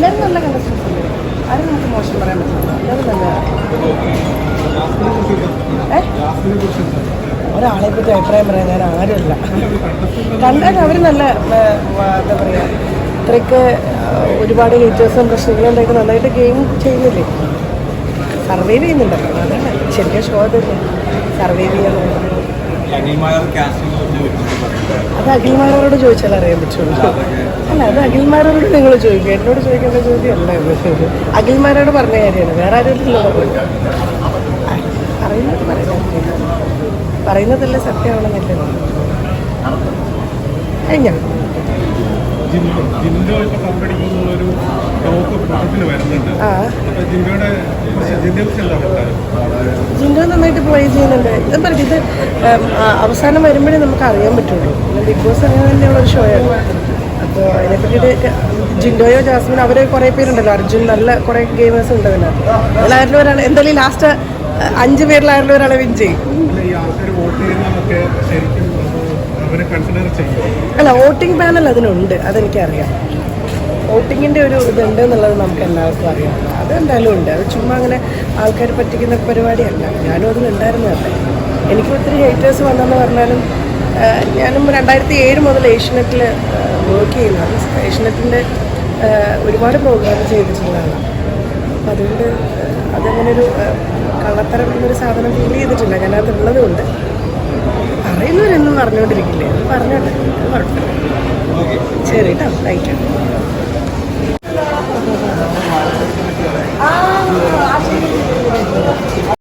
എല്ലാവരും നല്ല കണ്ടസ്റ്റൻസ് ഉണ്ട്. ആരും നമുക്ക് മോശം പറയാൻ പറ്റില്ല. എല്ലാവരും നല്ല ഏ? ഒരാളെ പറ്റി അഭിപ്രായം പറയാൻ ഞാൻ ആരുമില്ല. കണ്ടാൽ അവർ നല്ല എന്താ പറയുക ഇത്രയ്ക്ക് ഒരുപാട് ഹീറ്റേഴ്സും പ്രശ്നങ്ങളും ഉണ്ടായിട്ട് നന്നായിട്ട് ഗെയിം ചെയ്യുന്നില്ലേ? സർവൈവ് ചെയ്യുന്നുണ്ടല്ലോ. അതാണ് ശരിക്കും ഷോ തന്നെ. സർവൈവ് ചെയ്യാൻ അത് അഖിൽമാരോട് ചോദിച്ചാൽ അറിയാൻ പറ്റുള്ളൂ. അല്ല അത് അഖിൽമാരോട് നിങ്ങൾ ചോദിക്കുക എന്നോട് ചോദിക്കേണ്ട ചോദ്യമല്ല അഖിൽമാരോട് പറഞ്ഞ കാര്യമാണ്. വേറെ ആരും പറയുന്നതല്ല അറിയുന്നത് പറയാം. പറയുന്നതല്ലേ സത്യമാണെന്നല്ലേ കഴിഞ്ഞ? ജിൻഡോ നന്നായിട്ട് പ്ലേ ചെയ്യുന്നുണ്ട്. ഇത് പറഞ്ഞു ഇത് അവസാനം വരുമ്പോഴേ നമുക്ക് അറിയാൻ പറ്റുള്ളൂ. ബിഗ് ബോസ് അങ്ങനെ തന്നെയുള്ള ഒരു ഷോയാണ് അപ്പോൾ അതിനെപ്പറ്റിയിട്ട് ജിൻഡോയോ ജാസ്മിൻ അവരെ കുറേ പേരുണ്ടല്ലോ. അർജുൻ നല്ല കുറേ ഗെയിമേഴ്സ് ഉണ്ട് അതിനകത്ത്. എല്ലാവരിലും ഒരാൾ എന്തായാലും ലാസ്റ്റ് അഞ്ച് പേരിലായിരുന്നു ഒരാളെ വിൻ ചെയ്യും. അല്ല വോട്ടിംഗ് പാനൽ അതിനുണ്ട്. അതെനിക്കറിയാം. വോട്ടിങ്ങിന്റെ ഒരു ഇതുണ്ട് എന്നുള്ളത് നമുക്ക് എല്ലാവർക്കും അറിയാം. അതെന്തായാലും ഉണ്ട്. അത് ചുമ്മാ അങ്ങനെ ആൾക്കാർ പറ്റിക്കുന്ന പരിപാടിയല്ല. ഞാനും അതിലുണ്ടായിരുന്നതല്ലേ എനിക്ക് ഒത്തിരി ഹേറ്റേഴ്സ് വന്നെന്ന് പറഞ്ഞാലും ഞാനും രണ്ടായിരത്തി ഏഴ് മുതൽ ഏഷ്യനെറ്റിൽ വർക്ക് ചെയ്യുന്നതാണ് ഏഷ്യനെറ്റിന്റെ ഒരുപാട് പ്രോഗ്രാം ചെയ്തിട്ടുള്ളതാണ്. അപ്പം അതുകൊണ്ട് അതങ്ങനൊരു അതങ്ങനെ ഒരു കള്ളത്തരം എന്നൊരു സാധനം ഫീൽ ചെയ്തിട്ടില്ല. ഞാൻ അതുള്ളത് കൊണ്ട് പറയുന്നവരെന്നും പറഞ്ഞുകൊണ്ടിരിക്കില്ലേ പറഞ്ഞോട്ടെ. കുഴപ്പമില്ല ശരി കേട്ടോ താങ്ക് യു